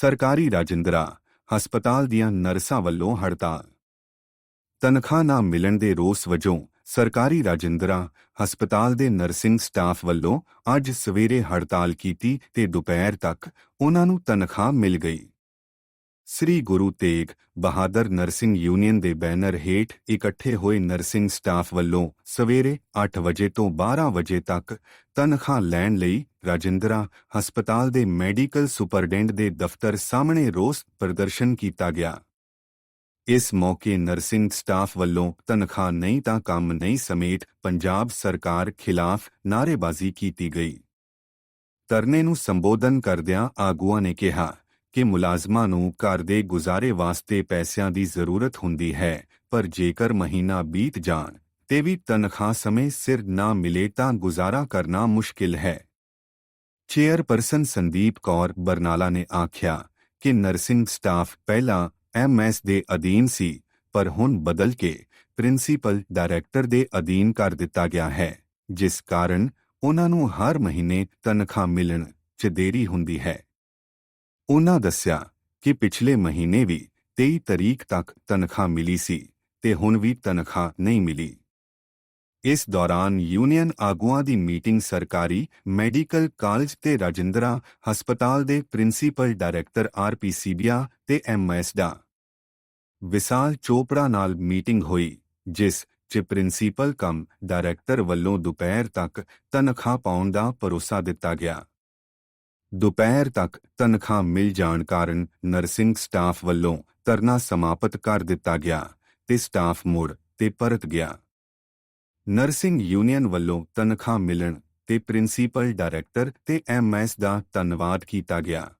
ਸਰਕਾਰੀ ਰਾਜਿੰਦਰਾ ਹਸਪਤਾਲ ਦੀਆਂ ਨਰਸਾਂ ਵੱਲੋਂ ਹੜਤਾਲ। ਤਨਖਾਹ ਨਾ ਮਿਲਣ ਦੇ ਰੋਸ ਵਜੋਂ ਸਰਕਾਰੀ ਰਾਜਿੰਦਰਾ ਹਸਪਤਾਲ ਦੇ ਨਰਸਿੰਗ ਸਟਾਫ ਵੱਲੋਂ ਅੱਜ ਸਵੇਰੇ ਹੜਤਾਲ ਕੀਤੀ ਤੇ ਦੁਪਹਿਰ ਤੱਕ ਉਹਨਾਂ ਨੂੰ ਤਨਖਾਹ ਮਿਲ ਗਈ। ਸ੍ਰੀ ਗੁਰੂ ਤੇਗ ਬਹਾਦਰ ਨਰਸਿੰਗ ਯੂਨੀਅਨ ਦੇ ਬੈਨਰ ਹੇਠ ਇਕੱਠੇ ਹੋਏ ਨਰਸਿੰਗ ਸਟਾਫ ਵੱਲੋਂ ਸਵੇਰੇ 8 ਵਜੇ ਤੋਂ 12 ਵਜੇ ਤੱਕ ਤਨਖਾਹ ਲੈਣ ਲਈ ਰਾਜਿੰਦਰਾ ਹਸਪਤਾਲ ਦੇ ਮੈਡੀਕਲ ਸੁਪਰਡੈਂਟ ਦੇ ਦਫ਼ਤਰ ਸਾਹਮਣੇ ਰੋਸ ਪ੍ਰਦਰਸ਼ਨ ਕੀਤਾ ਗਿਆ। ਇਸ ਮੌਕੇ ਨਰਸਿੰਗ ਸਟਾਫ ਵੱਲੋਂ ਤਨਖਾਹ ਨਹੀਂ ਤਾਂ ਕੰਮ ਨਹੀਂ ਸਮੇਤ ਪੰਜਾਬ ਸਰਕਾਰ ਖਿਲਾਫ ਨਾਅਰੇਬਾਜ਼ੀ ਕੀਤੀ ਗਈ। ਧਰਨੇ ਨੂੰ ਸੰਬੋਧਨ ਕਰਦਿਆਂ ਆਗੂਆਂ ਨੇ ਕਿਹਾ ਕਿ ਮੁਲਾਜ਼ਮਾਂ ਨੂੰ ਘਰ ਦੇ ਗੁਜ਼ਾਰੇ ਵਾਸਤੇ ਪੈਸਿਆਂ ਦੀ ਜ਼ਰੂਰਤ ਹੁੰਦੀ ਹੈ, ਪਰ ਜੇਕਰ ਮਹੀਨਾ ਬੀਤ ਜਾਣ ਤੇ ਵੀ ਤਨਖਾਹ ਸਮੇਂ ਸਿਰ ਨਾ ਮਿਲੇ ਤਾਂ ਗੁਜ਼ਾਰਾ ਕਰਨਾ ਮੁਸ਼ਕਿਲ ਹੈ। ਚੇਅਰਪਰਸਨ ਸੰਦੀਪ ਕੌਰ ਬਰਨਾਲਾ ਨੇ ਆਖਿਆ ਕਿ ਨਰਸਿੰਗ ਸਟਾਫ ਪਹਿਲਾਂ ਐਮਐਸ ਦੇ ਅਧੀਨ ਸੀ, ਪਰ ਹੁਣ ਬਦਲ ਕੇ ਪ੍ਰਿੰਸੀਪਲ ਡਾਇਰੈਕਟਰ ਦੇ ਅਧੀਨ ਕਰ ਦਿੱਤਾ ਗਿਆ ਹੈ, ਜਿਸ ਕਾਰਨ ਉਹਨਾਂ ਨੂੰ ਹਰ ਮਹੀਨੇ ਤਨਖਾਹ ਮਿਲਣ 'ਚ ਦੇਰੀ ਹੁੰਦੀ ਹੈ। ਉਨ੍ਹਾਂ ਦੱਸਿਆ ਕਿ ਪਿਛਲੇ ਮਹੀਨੇ ਵੀ 23 ਤਰੀਕ ਤੱਕ ਤਨਖਾਹ ਮਿਲੀ ਸੀ ਤੇ ਹੁਣ ਵੀ ਤਨਖਾਹ ਨਹੀਂ ਮਿਲੀ। ਇਸ ਦੌਰਾਨ ਯੂਨੀਅਨ ਆਗੂਆਂ ਦੀ ਮੀਟਿੰਗ ਸਰਕਾਰੀ, ਮੈਡੀਕਲ ਕਾਲਜ ਤੇ ਰਾਜਿੰਦਰਾ, ਹਸਪਤਾਲ ਦੇ ਪ੍ਰਿੰਸੀਪਲ ਡਾਇਰੈਕਟਰ ਆਰਪੀਸੀਬੀਆ ਤੇ ਐਮਐਸ ਦਾ ਵਿਸਾਲ ਚੋਪੜਾ ਨਾਲ ਮੀਟਿੰਗ ਹੋਈ, ਜਿਸ 'ਚ ਪ੍ਰਿੰਸੀਪਲ ਕਮ ਡਾਇਰੈਕਟਰ ਵੱਲੋਂ ਦੁਪਹਿਰ ਤੱਕ ਤਨਖਾਹ ਪਾਉਣ ਦਾ ਭਰੋਸਾ ਦਿੱਤਾ ਗਿਆ। ਦੁਪਹਿਰ ਤੱਕ ਤਨਖਾਹ ਮਿਲ ਜਾਣ ਕਾਰਨ ਨਰਸਿੰਗ ਸਟਾਫ ਵੱਲੋਂ ਧਰਨਾ ਸਮਾਪਤ ਕਰ ਦਿੱਤਾ ਗਿਆ ਤੇ ਸਟਾਫ ਮੁੜ ਤੇ ਪਰਤ ਗਿਆ। ਨਰਸਿੰਗ ਯੂਨੀਅਨ ਵੱਲੋਂ ਤਨਖਾਹ ਮਿਲਣ ਤੇ ਪ੍ਰਿੰਸੀਪਲ ਡਾਇਰੈਕਟਰ ਤੇ ਐਮਐਸ ਦਾ ਧੰਨਵਾਦ ਕੀਤਾ ਗਿਆ।